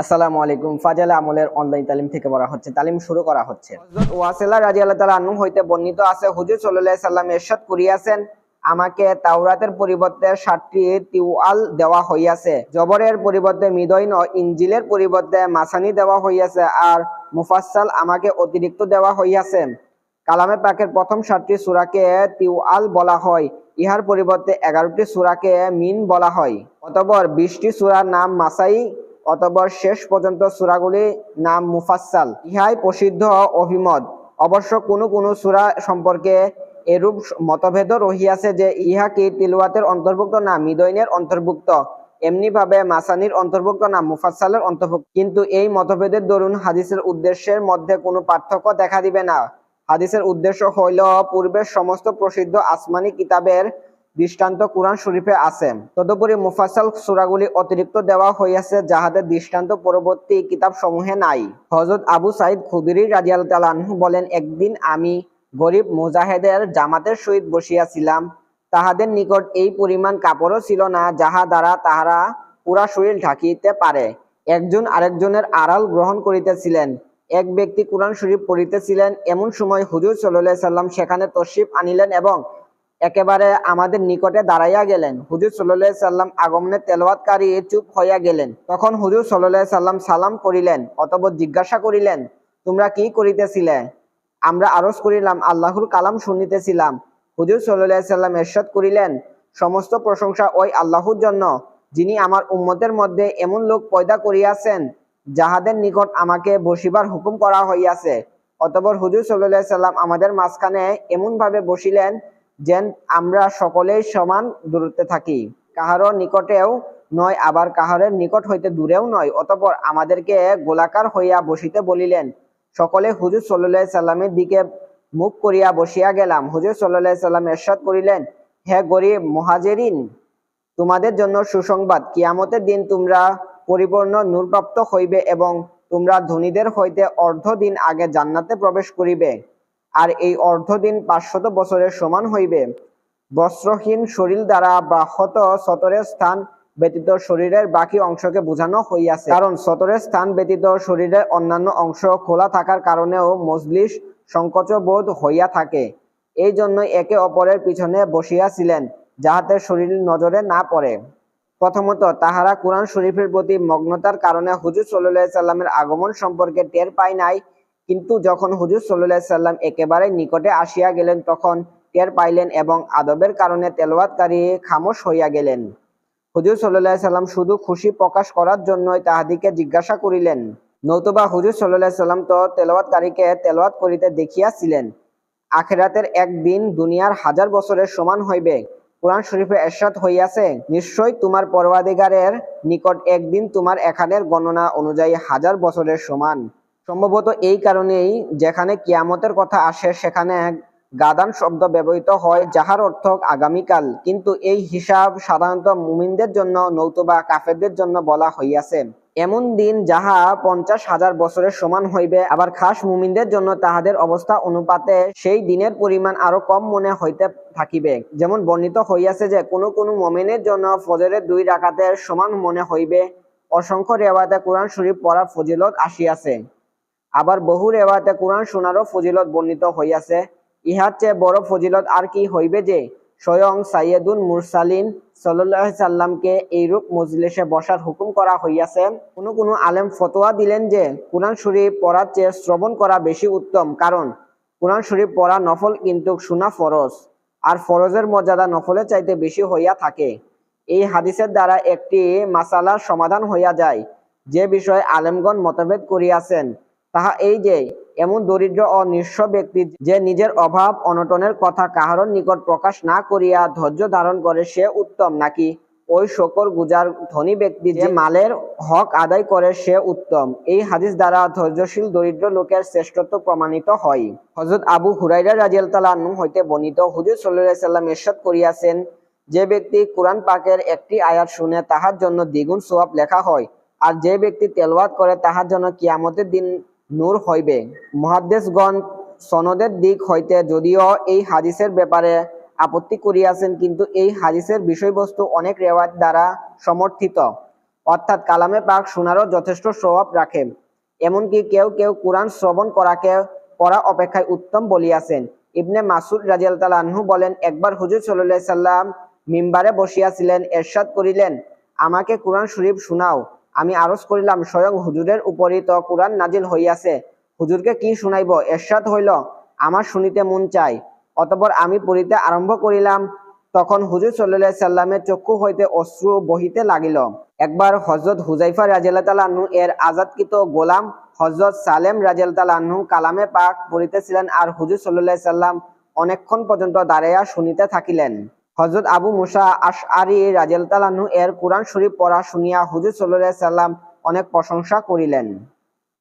আসসালামু আলাইকুম। ফাজাল আমলের অনলাইন তালিম থেকে বলা হচ্ছে তালিম শুরু করা হচ্ছে। ওয়াসিলা রাদিয়াল্লাহু তাআলা আনহু হইতে বর্ণিত আছে হুজুর আলাইহি সাল্লাম ইরশাদ করিয়াছেন আমাকে তাওরাতের পরিবর্তে সাতটি তিওয়াল দেওয়া হইয়াছে জবরের পরিবর্তে মিদৈন ও ইঞ্জিলের পরিবর্তে মাসানি দেওয়া হইয়াছে আর মুফাসসাল আমাকে অতিরিক্ত দেওয়া হইয়াছে। কালামে পাকের প্রথম সাতটি সূরাকে তিওয়াল বলা হয় ইহার পরিবর্তে এগারোটি সূরাকে মিন বলা হয় অতঃপর বিশটি সূরার নাম মাসাই অতঃপর শেষ পর্যন্ত সূরাগুলি নাম মুফাসসাল। ইহাই প্রসিদ্ধ অভিমত। অবশ্য কোনো কোনো সূরা সম্পর্কে এরূপ মতভেদ রহিয়াছে যে ইহা কি তিলওয়াতের অন্তর্ভুক্ত না মিদৈনের অন্তর্ভুক্ত। এমনি ভাবে মাসানির অন্তর্ভুক্ত না মুফাসসালের অন্তর্ভুক্ত। কিন্তু এই মতভেদের দরুন হাদিসের উদ্দেশ্যের মধ্যে কোনো পার্থক্য দেখা দিবে না। হাদিসের উদ্দেশ্য হইল পূর্বের সমস্ত প্রসিদ্ধ আসমানি কিতাবের দৃষ্টান্ত কোরআন শরীফে আছে। তদুপরি মুফাসসাল সূরাগুলি অতিরিক্ত দেওয়া হইয়াছে যাহাদের দৃষ্টান্ত পরবর্তী কিতাব সমূহে নাই। হযরত আবু সাইদ খুদরি রাদিয়াল্লাহু তাআলা আনহু বলেন, একদিন আমি গরিব মুজাহেদের জামাতের সহিত বসিয়াছিলাম তাহাদের নিকট এই পরিমাণ কাপড়ও ছিল না, যাহা দ্বারা তাহারা পুরা শরীর ঢাকিতে পারে। একজন আরেকজনের আড়াল গ্রহণ করিতেছিলেন। এক ব্যক্তি কোরআন শরীফ পড়িতেছিলেন। এমন সময় হুজুর সাল্লাহ সাল্লাম সেখানে তশরিফ আনিলেন এবং একেবারে আমাদের নিকটে দাঁড়াইয়া গেলেন। হুজুর সাল্লাহ সাল্লাম আগমনে তেলাওয়াতকারী চুপ হইয়া গেলেন। তখন হুজুর সাল্লাহ সাল্লাম সালাম করিলেন, অতঃপর জিজ্ঞাসা করিলেন, তোমরা কি করিতেছিলে? আমরা আরজ করিলাম, আল্লাহর কালাম শুনিতেছিলাম। হুজুর সাল্লাহ সাল্লাম এরশাদ করিলেন, সমস্ত প্রশংসা ওই আল্লাহর জন্য, যিনি আমার উম্মতের মধ্যে এমন লোক পয়দা করিয়াছেন, যাহাদের নিকট আমাকে বসিবার হুকুম করা হইয়াছে। অতঃপর হুজুর সাল্লাহ সাল্লাম আমাদের মাঝখানে এমনভাবে বসিলেন যেন আমরা সকলেই সমান দূরত্বে থাকি। কাহারও নিকটেও নয়, আবার কাহারের নিকট হইতে দূরেও নয়। অতঃপর আমাদেরকে গোলাকার হইয়া বসিতে বলিলেন, সকলে হুজুর সাল্লাহ সাল্লামের দিকে মুখ করিয়া বসিয়া গেলাম। হুজুর সাল্লাহ সাল্লাম এরশাদ করিলেন, হে গরিব মহাজেরিন, তোমাদের জন্য সুসংবাদ। কিয়ামতের দিন তোমরা পরিপূর্ণ নূরপ্রাপ্ত হইবে এবং তোমরা ধনীদের হইতে অর্ধ দিন আগে জান্নাতে প্রবেশ করিবে। আর এই অর্ধ দিন পাঁচশত বছরের সমান হইবে। বস্ত্রহীন শরীর দ্বারা বা হত সতরের স্থান ব্যতীত শরীরের বাকি অংশকে বোঝানো হইয়াছে। কারণ সতরের স্থান ব্যতীত শরীরের অন্যান্য অংশ খোলা থাকার কারণেও মজলিস সংকোচ বোধ হইয়া থাকে। এই জন্য একে অপরের পিছনে বসিয়াছিলেন, যাহাতে শরীর নজরে না পড়ে। প্রথমত, তাহারা কোরআন শরীফের প্রতি মগ্নতার কারণে হুজুর সাল্লাহ সাল্লামের আগমন সম্পর্কে টের পায় নাই কিন্তু যখন হুজুর সাল্লাহ সাল্লাম একেবারে নিকটে আসিয়া গেলেন, তখন টের পাইলেন এবং আদবের কারণে তেলওয়াতকারী খামোশ হইয়া গেলেন। হুজুর সাল্লাহ সাল্লাম শুধু খুশি প্রকাশ করার জন্যই তাহাদিকে জিজ্ঞাসা করিলেন। নতুবা হুজুর সাল্লাহ সাল্লাম তো তেলাওয়াতকারীকে তেলাওয়াত করিতে দেখিয়াছিলেন, আখেরাতের একদিন দুনিয়ার হাজার বছরের সমান হইবে। কোরআন শরীফে এরশাদ হইয়াছে নিশ্চয় তোমার পরবাদিগারের নিকট একদিন তোমার এখানের গণনা অনুযায়ী হাজার বছরের সমান। সম্ভবত এই কারণেই যেখানে কিয়ামতের কথা আসে, সেখানে গাদান শব্দ ব্যবহৃত হয়, যাহার অর্থ আগামীকাল। কিন্তু এই হিসাব সাধারণত মুমিনদের জন্য নৌতবা কাফেরদের জন্য বলা হইয়াছে। এমন দিন যাহা পঞ্চাশ হাজার বছরের সমান হইবে, আবার খাস মুমিনদের জন্য তাহাদের অবস্থা অনুপাতে সেই দিনের পরিমাণ আরও কম মনে হইতে থাকিবে। যেমন বর্ণিত হইয়াছে যে, কোনো কোনো মমিনের জন্য ফজরের দুই রাকাতের সমান মনে হইবে। অসংখ্য রেওয়াতে কোরআন শরীফ পড়ার ফজিলত আসিয়াছে। আবার বহু রেওয়াতে কোরআন শোনারও ফজিলত বর্ণিত হইয়াছে ইহার চেয়ে বড় ফজিলত আর কি হইবে যে স্বয়ং সাইয়েদুল মুরসালিন সাল্লাহ সাল্লামকে এইরূপ মজলিসে বসার হুকুম করা হইয়াছে কোনো কোনো আলেম ফতোয়া দিলেন যে কোরআন শরীফ পড়ার চেয়ে শ্রবণ করা বেশি উত্তম কারণ কোরআন শরীফ পড়া নফল কিন্তু শোনা ফরজ আর ফরজের মর্যাদা নফলের চাইতে বেশি হইয়া থাকে। এই হাদিসের দ্বারা একটি মাসালার সমাধান হইয়া যায়, যে বিষয়ে আলেমগণ মতভেদ করিয়াছেন তাহা এই যে এমন দরিদ্র ও নিঃস্ব ব্যক্তি যে নিজের অভাব অনটনের কথা কাহারর নিকট প্রকাশ না করিয়া ধৈর্য ধারণ করে সে উত্তম নাকি ওই শকর গুজার ধনী ব্যক্তি যে মালের হক আদায় করে সে উত্তম? এই হাদিস দ্বারা ধৈর্যশীল দরিদ্র লোকের শ্রেষ্ঠত্ব প্রমাণিত হয়। হজরত আবু হুরাইরা রাজিয়াল তালানু হইতে বর্ণিত হুজুর সাল্লাহ সাল্লাম এরশাদ করিয়াছেন যে ব্যক্তি কোরআন পাকের একটি আয়াত শুনে তাহার জন্য দ্বিগুণ সোয়াব লেখা হয় আর যে ব্যক্তি তেলওয়াত করে তাহার জন্য কিয়ামতের দিন নূর হইবে। মহাদ্দেশগণ সনদের দিক হইতে যদিও এই হাদিসের ব্যাপারে আপত্তি করিয়াছেন, কিন্তু এই হাদিসের বিষয়বস্তু অনেক রেওয়াত দ্বারা সমর্থিত। অর্থাৎ কালামে পাক শোনারও যথেষ্ট স্বভাব রাখে। এমনকি কেউ কেউ কোরআন শ্রবণ করাকে পড়া অপেক্ষায় উত্তম বলিয়াছেন। ইবনে মাসুদ রাজিয়াল আনহু বলেন, একবার হুজুর সাল্লাহ সাল্লাম মিম্বারে বসিয়াছিলেন, এরশাদ করিলেন, আমাকে কোরআন শরীফ শোনাও। আমি আরজ করিলাম, স্বয়ং হুজুরের উপরই তো কোরআন নাজিল হইয়াছে। হুজুরকে কি শুনাইব? এরশাদ হইল, আমার শুনিতে মন চাই। অতপর আমি পড়িতে আরম্ভ করিলাম, তখন হুজুর সাল্লাহ সাল্লামের চক্ষু হইতে অশ্রু বহিতে লাগিল। একবার হজরত হুজাইফা রাজিয়াল্লাহ তালাহু এর আজাদকৃত গোলাম হজরত সালেম রাজিয়াল তালাহু কালামে পাক পড়িতেছিলেন আর হুজুর সাল্লাহ সাল্লাম অনেকক্ষণ পর্যন্ত দাঁড়াইয়া শুনিতে থাকিলেন। হজরত আবু মুসা আশ আরি রাজেল তালানু এর কোরআন শরীফ পড়া শুনিয়া হুজুর সাল্লাহ সাল্লাম অনেক প্রশংসা করিলেন।